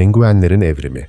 Penguenlerin evrimi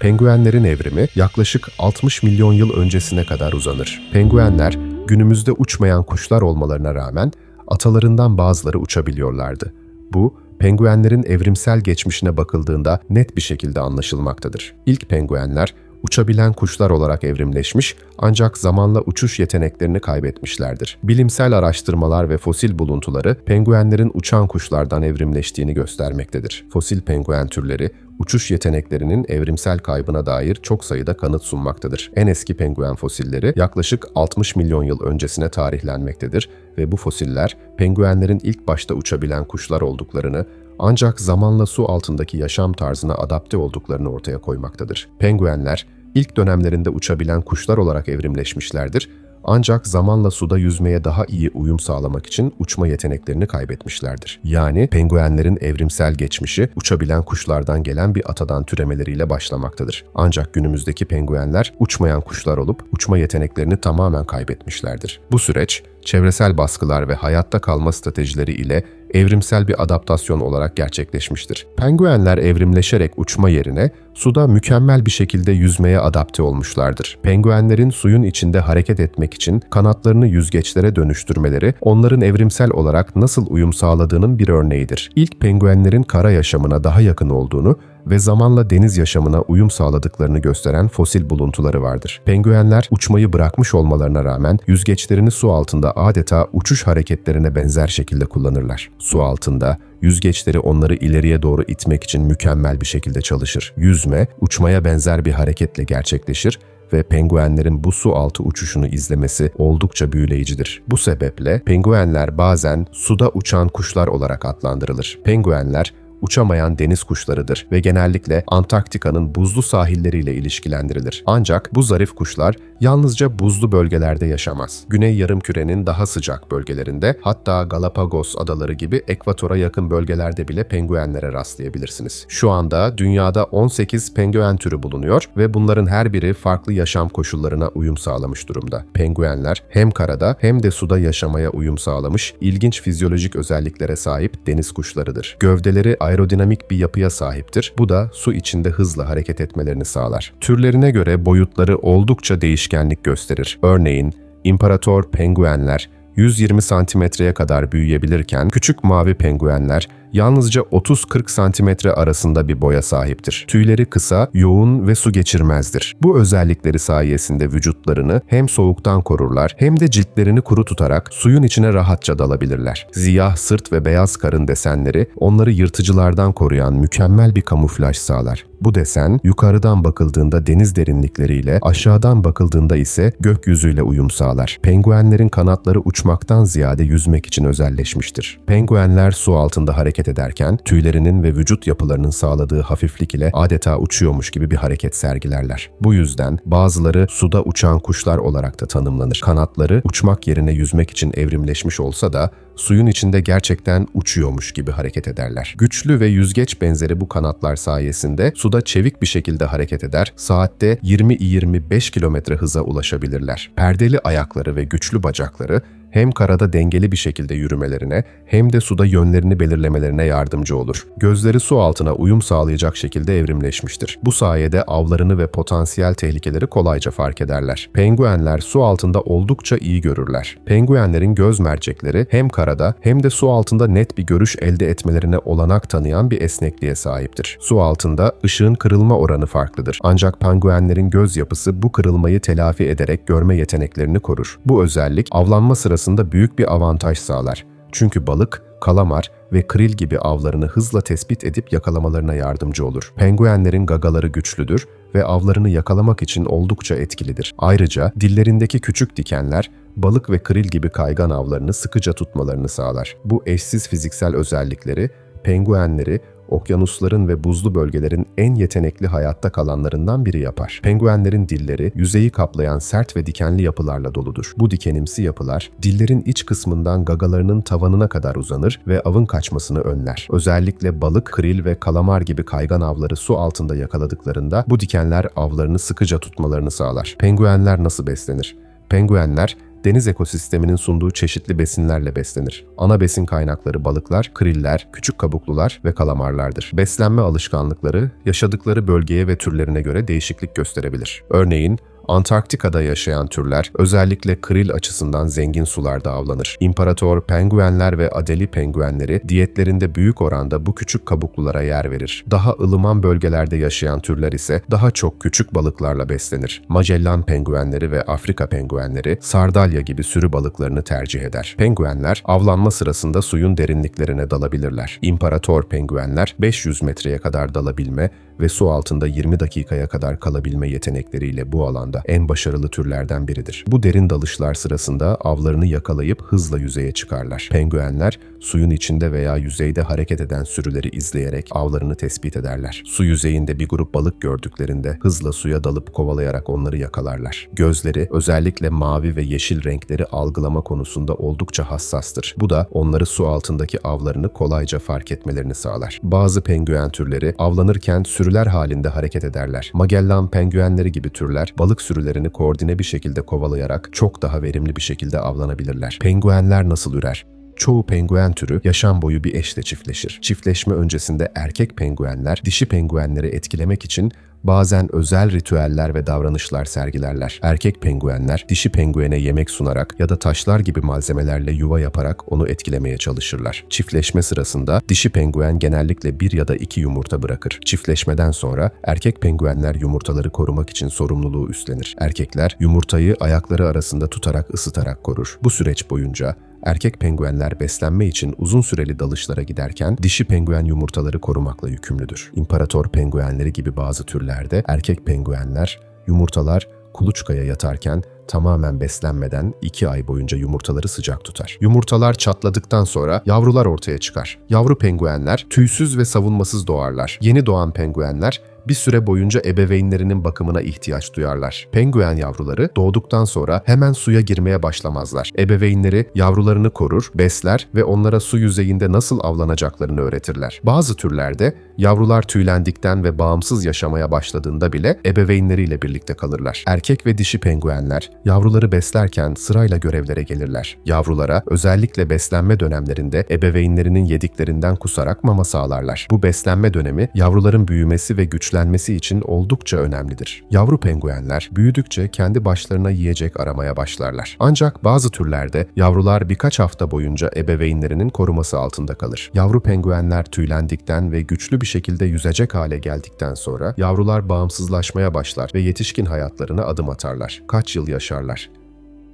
Penguenlerin evrimi yaklaşık 60 milyon yıl öncesine kadar uzanır. Penguenler günümüzde uçmayan kuşlar olmalarına rağmen atalarından bazıları uçabiliyorlardı. Bu, penguenlerin evrimsel geçmişine bakıldığında net bir şekilde anlaşılmaktadır. İlk penguenler uçabilen kuşlar olarak evrimleşmiş ancak zamanla uçuş yeteneklerini kaybetmişlerdir. Bilimsel araştırmalar ve fosil buluntuları penguenlerin uçan kuşlardan evrimleştiğini göstermektedir. Fosil penguen türleri uçuş yeteneklerinin evrimsel kaybına dair çok sayıda kanıt sunmaktadır. En eski penguen fosilleri yaklaşık 60 milyon yıl öncesine tarihlenmektedir ve bu fosiller penguenlerin ilk başta uçabilen kuşlar olduklarını ancak zamanla su altındaki yaşam tarzına adapte olduklarını ortaya koymaktadır. Penguenler ilk dönemlerinde uçabilen kuşlar olarak evrimleşmişlerdir ancak zamanla suda yüzmeye daha iyi uyum sağlamak için uçma yeteneklerini kaybetmişlerdir. Yani penguenlerin evrimsel geçmişi uçabilen kuşlardan gelen bir atadan türemeleriyle başlamaktadır. Ancak günümüzdeki penguenler uçmayan kuşlar olup uçma yeteneklerini tamamen kaybetmişlerdir. Bu süreç çevresel baskılar ve hayatta kalma stratejileri ile evrimsel bir adaptasyon olarak gerçekleşmiştir. Penguenler evrimleşerek uçma yerine suda mükemmel bir şekilde yüzmeye adapte olmuşlardır. Penguenlerin suyun içinde hareket etmek için kanatlarını yüzgeçlere dönüştürmeleri onların evrimsel olarak nasıl uyum sağladığının bir örneğidir. İlk penguenlerin kara yaşamına daha yakın olduğunu ve zamanla deniz yaşamına uyum sağladıklarını gösteren fosil buluntuları vardır. Penguenler uçmayı bırakmış olmalarına rağmen yüzgeçlerini su altında adeta uçuş hareketlerine benzer şekilde kullanırlar. Su altında yüzgeçleri onları ileriye doğru itmek için mükemmel bir şekilde çalışır. Yüzme, uçmaya benzer bir hareketle gerçekleşir ve penguenlerin bu su altı uçuşunu izlemesi oldukça büyüleyicidir. Bu sebeple penguenler bazen suda uçan kuşlar olarak adlandırılır. Penguenler uçamayan deniz kuşlarıdır ve genellikle Antarktika'nın buzlu sahilleriyle ilişkilendirilir. Ancak bu zarif kuşlar yalnızca buzlu bölgelerde yaşamaz. Güney yarımkürenin daha sıcak bölgelerinde hatta Galapagos adaları gibi ekvatora yakın bölgelerde bile penguenlere rastlayabilirsiniz. Şu anda dünyada 18 penguen türü bulunuyor ve bunların her biri farklı yaşam koşullarına uyum sağlamış durumda. Penguenler hem karada hem de suda yaşamaya uyum sağlamış ilginç fizyolojik özelliklere sahip deniz kuşlarıdır. Gövdeleri aerodinamik bir yapıya sahiptir. Bu da su içinde hızla hareket etmelerini sağlar. Türlerine göre boyutları oldukça değişkenlik gösterir. Örneğin imparator penguenler 120 santimetreye kadar büyüyebilirken küçük mavi penguenler yalnızca 30-40 santimetre arasında bir boya sahiptir. Tüyleri kısa, yoğun ve su geçirmezdir. Bu özellikleri sayesinde vücutlarını hem soğuktan korurlar hem de ciltlerini kuru tutarak suyun içine rahatça dalabilirler. Siyah sırt ve beyaz karın desenleri onları yırtıcılardan koruyan mükemmel bir kamuflaj sağlar. Bu desen yukarıdan bakıldığında deniz derinlikleriyle, aşağıdan bakıldığında ise gökyüzüyle uyum sağlar. Penguenlerin kanatları uçmaktan ziyade yüzmek için özelleşmiştir. Penguenler su altında hareket ederken tüylerinin ve vücut yapılarının sağladığı hafiflik ile adeta uçuyormuş gibi bir hareket sergilerler. Bu yüzden bazıları suda uçan kuşlar olarak da tanımlanır. Kanatları uçmak yerine yüzmek için evrimleşmiş olsa da suyun içinde gerçekten uçuyormuş gibi hareket ederler. Güçlü ve yüzgeç benzeri bu kanatlar sayesinde suda çevik bir şekilde hareket eder, saatte 20-25 km hıza ulaşabilirler. Perdeli ayakları ve güçlü bacakları hem karada dengeli bir şekilde yürümelerine hem de suda yönlerini belirlemelerine yardımcı olur. Gözleri su altına uyum sağlayacak şekilde evrimleşmiştir. Bu sayede avlarını ve potansiyel tehlikeleri kolayca fark ederler. Penguenler su altında oldukça iyi görürler. Penguenlerin göz mercekleri hem karada hem de su altında net bir görüş elde etmelerine olanak tanıyan bir esnekliğe sahiptir. Su altında ışığın kırılma oranı farklıdır. Ancak penguenlerin göz yapısı bu kırılmayı telafi ederek görme yeteneklerini korur. Bu özellik avlanma sırasında büyük bir avantaj sağlar. Çünkü balık, kalamar ve kril gibi avlarını hızla tespit edip yakalamalarına yardımcı olur. Penguenlerin gagaları güçlüdür ve avlarını yakalamak için oldukça etkilidir. Ayrıca dillerindeki küçük dikenler balık ve kril gibi kaygan avlarını sıkıca tutmalarını sağlar. Bu eşsiz fiziksel özellikleri penguenleri okyanusların ve buzlu bölgelerin en yetenekli hayatta kalanlarından biri yapar. Penguenlerin dilleri yüzeyi kaplayan sert ve dikenli yapılarla doludur. Bu dikenimsi yapılar dillerin iç kısmından gagalarının tavanına kadar uzanır ve avın kaçmasını önler. Özellikle balık, kril ve kalamar gibi kaygan avları su altında yakaladıklarında bu dikenler avlarını sıkıca tutmalarını sağlar. Penguenler nasıl beslenir? Penguenler deniz ekosisteminin sunduğu çeşitli besinlerle beslenir. Ana besin kaynakları balıklar, kriller, küçük kabuklular ve kalamarlardır. Beslenme alışkanlıkları yaşadıkları bölgeye ve türlerine göre değişiklik gösterebilir. Örneğin Antarktika'da yaşayan türler özellikle kril açısından zengin sularda avlanır. İmparator penguenler ve adeli penguenleri diyetlerinde büyük oranda bu küçük kabuklulara yer verir. Daha ılıman bölgelerde yaşayan türler ise daha çok küçük balıklarla beslenir. Magellan penguenleri ve Afrika penguenleri sardalya gibi sürü balıklarını tercih eder. Penguenler avlanma sırasında suyun derinliklerine dalabilirler. İmparator penguenler 500 metreye kadar dalabilme ve su altında 20 dakikaya kadar kalabilme yetenekleriyle bu alanda en başarılı türlerden biridir. Bu derin dalışlar sırasında avlarını yakalayıp hızla yüzeye çıkarlar. Penguenler suyun içinde veya yüzeyde hareket eden sürüleri izleyerek avlarını tespit ederler. Su yüzeyinde bir grup balık gördüklerinde hızla suya dalıp kovalayarak onları yakalarlar. Gözleri özellikle mavi ve yeşil renkleri algılama konusunda oldukça hassastır. Bu da onları su altındaki avlarını kolayca fark etmelerini sağlar. Bazı penguen türleri avlanırken sürüler halinde hareket ederler. Magellan penguenleri gibi türler balık sürülerini koordine bir şekilde kovalayarak çok daha verimli bir şekilde avlanabilirler. Penguenler nasıl ürer? Çoğu penguen türü yaşam boyu bir eşle çiftleşir. Çiftleşme öncesinde erkek penguenler dişi penguenleri etkilemek için bazen özel ritüeller ve davranışlar sergilerler. Erkek penguenler dişi penguene yemek sunarak ya da taşlar gibi malzemelerle yuva yaparak onu etkilemeye çalışırlar. Çiftleşme sırasında dişi penguen genellikle bir ya da iki yumurta bırakır. Çiftleşmeden sonra erkek penguenler yumurtaları korumak için sorumluluğu üstlenir. Erkekler yumurtayı ayakları arasında tutarak ısıtarak korur. Bu süreç boyunca Erkek penguenler beslenme için uzun süreli dalışlara giderken dişi penguen yumurtaları korumakla yükümlüdür. İmparator penguenleri gibi bazı türlerde erkek penguenler yumurtalar kuluçkaya yatarken tamamen beslenmeden 2 ay boyunca yumurtaları sıcak tutar. Yumurtalar çatladıktan sonra yavrular ortaya çıkar. Yavru penguenler tüysüz ve savunmasız doğarlar. Yeni doğan penguenler bir süre boyunca ebeveynlerinin bakımına ihtiyaç duyarlar. Penguen yavruları doğduktan sonra hemen suya girmeye başlamazlar. Ebeveynleri yavrularını korur, besler ve onlara su yüzeyinde nasıl avlanacaklarını öğretirler. Bazı türlerde yavrular tüylendikten ve bağımsız yaşamaya başladığında bile ebeveynleriyle birlikte kalırlar. Erkek ve dişi penguenler yavruları beslerken sırayla görevlere gelirler. Yavrulara özellikle beslenme dönemlerinde ebeveynlerinin yediklerinden kusarak mama sağlarlar. Bu beslenme dönemi yavruların büyümesi ve güçlenmesi güçlenmesi için oldukça önemlidir. Yavru penguenler büyüdükçe kendi başlarına yiyecek aramaya başlarlar. Ancak bazı türlerde yavrular birkaç hafta boyunca ebeveynlerinin koruması altında kalır. Yavru penguenler tüylendikten ve güçlü bir şekilde yüzecek hale geldikten sonra yavrular bağımsızlaşmaya başlar ve yetişkin hayatlarına adım atarlar. Kaç yıl yaşarlar?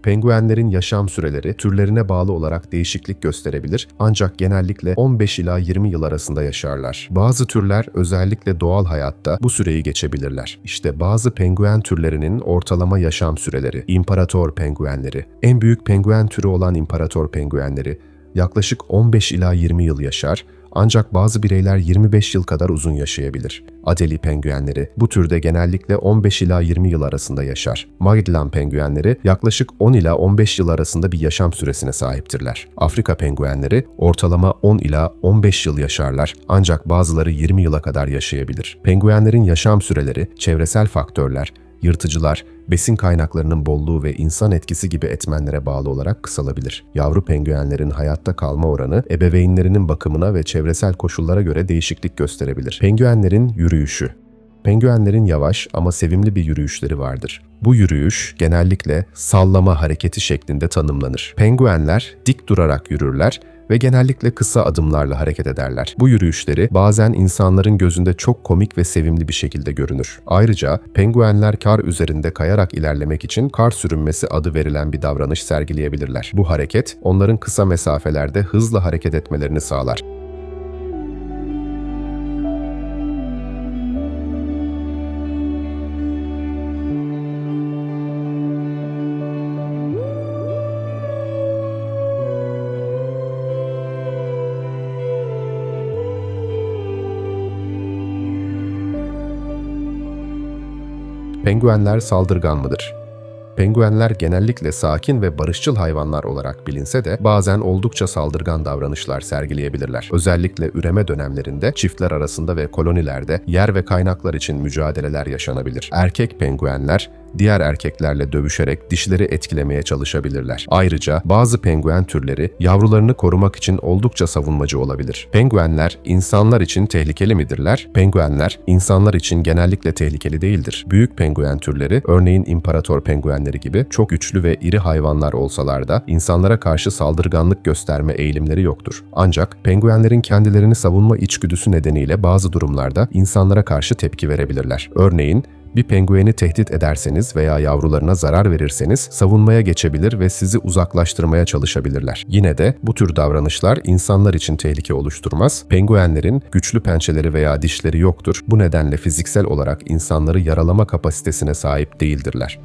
Penguenlerin yaşam süreleri türlerine bağlı olarak değişiklik gösterebilir ancak genellikle 15 ila 20 yıl arasında yaşarlar. Bazı türler özellikle doğal hayatta bu süreyi geçebilirler. İşte bazı penguen türlerinin ortalama yaşam süreleri. İmparator penguenleri. En büyük penguen türü olan imparator penguenleri yaklaşık 15 ila 20 yıl yaşar ancak bazı bireyler 25 yıl kadar uzun yaşayabilir. Adeli penguenleri bu türde genellikle 15 ila 20 yıl arasında yaşar. Magellan penguenleri yaklaşık 10 ila 15 yıl arasında bir yaşam süresine sahiptirler. Afrika penguenleri ortalama 10 ila 15 yıl yaşarlar ancak bazıları 20 yıla kadar yaşayabilir. Penguenlerin yaşam süreleri, çevresel faktörler, yırtıcılar, besin kaynaklarının bolluğu ve insan etkisi gibi etmenlere bağlı olarak kısalabilir. Yavru penguenlerin hayatta kalma oranı ebeveynlerinin bakımına ve çevresel koşullara göre değişiklik gösterebilir. Penguenlerin yürüyüşü Penguenlerin yavaş ama sevimli bir yürüyüşleri vardır. Bu yürüyüş genellikle sallama hareketi şeklinde tanımlanır. Penguenler dik durarak yürürler ve genellikle kısa adımlarla hareket ederler. Bu yürüyüşleri bazen insanların gözünde çok komik ve sevimli bir şekilde görünür. Ayrıca penguenler kar üzerinde kayarak ilerlemek için kar sürünmesi adı verilen bir davranış sergileyebilirler. Bu hareket onların kısa mesafelerde hızla hareket etmelerini sağlar. Penguenler saldırgan mıdır? Penguenler genellikle sakin ve barışçıl hayvanlar olarak bilinse de bazen oldukça saldırgan davranışlar sergileyebilirler. Özellikle üreme dönemlerinde çiftler arasında ve kolonilerde yer ve kaynaklar için mücadeleler yaşanabilir. Erkek penguenler diğer erkeklerle dövüşerek dişleri etkilemeye çalışabilirler. Ayrıca bazı penguen türleri yavrularını korumak için oldukça savunmacı olabilir. Penguenler insanlar için tehlikeli midirler? Penguenler insanlar için genellikle tehlikeli değildir. Büyük penguen türleri örneğin imparator penguenleri gibi çok güçlü ve iri hayvanlar olsalar da insanlara karşı saldırganlık gösterme eğilimleri yoktur. Ancak penguenlerin kendilerini savunma içgüdüsü nedeniyle bazı durumlarda insanlara karşı tepki verebilirler. Örneğin bir pengueni tehdit ederseniz veya yavrularına zarar verirseniz savunmaya geçebilir ve sizi uzaklaştırmaya çalışabilirler. Yine de bu tür davranışlar insanlar için tehlike oluşturmaz. Penguenlerin güçlü pençeleri veya dişleri yoktur. Bu nedenle fiziksel olarak insanları yaralama kapasitesine sahip değildirler.